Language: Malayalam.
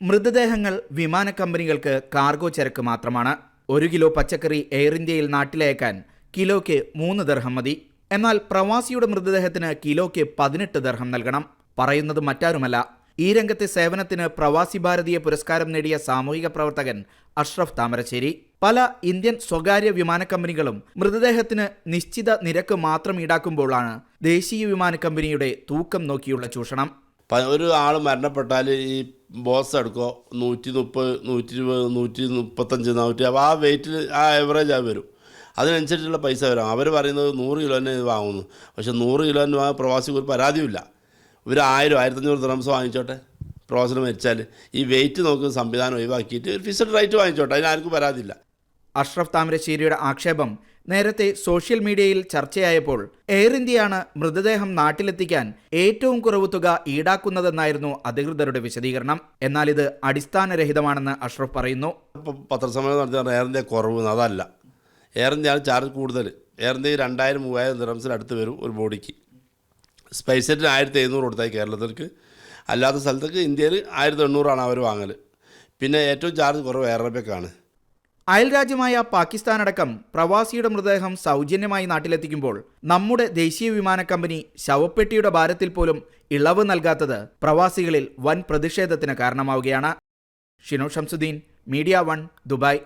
മൃതദേഹങ്ങൾ വിമാന കമ്പനികൾക്ക് കാർഗോ ചരക്ക് മാത്രമാണ്. ഒരു കിലോ പച്ചക്കറി എയർ ഇന്ത്യയിൽ നാട്ടിലയക്കാൻ കിലോയ്ക്ക് മൂന്ന് ദർഹം മതി. എന്നാൽ പ്രവാസിയുടെ മൃതദേഹത്തിന് കിലോയ്ക്ക് പതിനെട്ട് ദർഹം നൽകണം. പറയുന്നത് മറ്റാരുമല്ല. ഈ രംഗത്തെ സേവനത്തിന് പ്രവാസി ഭാരതീയ പുരസ്കാരം നേടിയ സാമൂഹിക പ്രവർത്തകൻ അഷ്റഫ് താമരശ്ശേരി. പല ഇന്ത്യൻ സ്വകാര്യ വിമാന കമ്പനികളും മൃതദേഹത്തിന് നിശ്ചിത നിരക്ക് മാത്രം ഈടാക്കുമ്പോഴാണ് ദേശീയ വിമാന കമ്പനിയുടെ തൂക്കം നോക്കിയുള്ള ചൂഷണം. ഒരു ആൾ മരണപ്പെട്ടാൽ ഈ ബോസ് എടുക്കോ? നൂറ്റി മുപ്പത് നൂറ്റി ഇരുപത് നൂറ്റി മുപ്പത്തഞ്ച് നൂറ്റി അപ്പോൾ ആ വെയിറ്റിൽ ആ എവറേജ് ആ വരും. അതിനനുസരിച്ചുള്ള പൈസ വരും. അവർ പറയുന്നത് നൂറ് കിലോ തന്നെ വാങ്ങുന്നു. പക്ഷേ നൂറ് കിലോ തന്നെ വാങ്ങാൻ പ്രവാസിക്ക് ഒരു പരാതിയുമില്ല. ഒരു ആയിരം ആയിരത്തഞ്ഞൂറ് ദ്രംസ് വാങ്ങിച്ചോട്ടെ പ്രവാസിന് മരിച്ചാൽ ഈ വെയിറ്റ് നോക്കുന്ന സംവിധാനം ഒഴിവാക്കിയിട്ട് ഒരു ഫിക്സഡ് റേറ്റ് വാങ്ങിച്ചോട്ടെ. അതിനാർക്കും പരാതിയില്ല. അഷ്റഫ് താമരശ്ശേരിയുടെ ആക്ഷേപം നേരത്തെ സോഷ്യൽ മീഡിയയിൽ ചർച്ചയായപ്പോൾ എയർ ഇന്ത്യയാണ് മൃതദേഹം നാട്ടിലെത്തിക്കാൻ ഏറ്റവും കുറവ് തുക ഈടാക്കുന്നതെന്നായിരുന്നു അധികൃതരുടെ വിശദീകരണം. എന്നാൽ ഇത് അടിസ്ഥാനരഹിതമാണെന്ന് അഷ്റഫ് പറയുന്നു. പത്രസമ്മേളനം നടത്തിയ എയർ ഇന്ത്യ കുറവ് അതല്ല. എയർ ഇന്ത്യയാണ് ചാർജ് കൂടുതൽ എയർ ഇന്ത്യ രണ്ടായിരം മൂവായിരം ദിറംസിന് അടുത്ത് വരും ഒരു ബോഡിക്ക്. സ്പൈസ് സെറ്റിന് ആയിരത്തി എഴുന്നൂറ് കൊടുത്തായി കേരളത്തിലേക്ക് അല്ലാത്ത സ്ഥലത്തേക്ക് ഇന്ത്യയിൽ ആയിരത്തി എണ്ണൂറാണ് അവർ വാങ്ങൽ പിന്നെ ഏറ്റവും ചാർജ് കുറവ് എയർ അറബിക്കാണ് അയൽരാജ്യമായ പാകിസ്ഥാനടക്കം പ്രവാസിയുടെ മൃതദേഹം സൗജന്യമായി നാട്ടിലെത്തിക്കുമ്പോൾ നമ്മുടെ ദേശീയ വിമാന കമ്പനി ശവപ്പെട്ടിയുടെ ഭാരത്തിൽ പോലും ഇളവ് നൽകാത്തത് പ്രവാസികളിൽ വൻ പ്രതിഷേധത്തിന് കാരണമാവുകയാണ്. Shino Shamsuddin media one Dubai.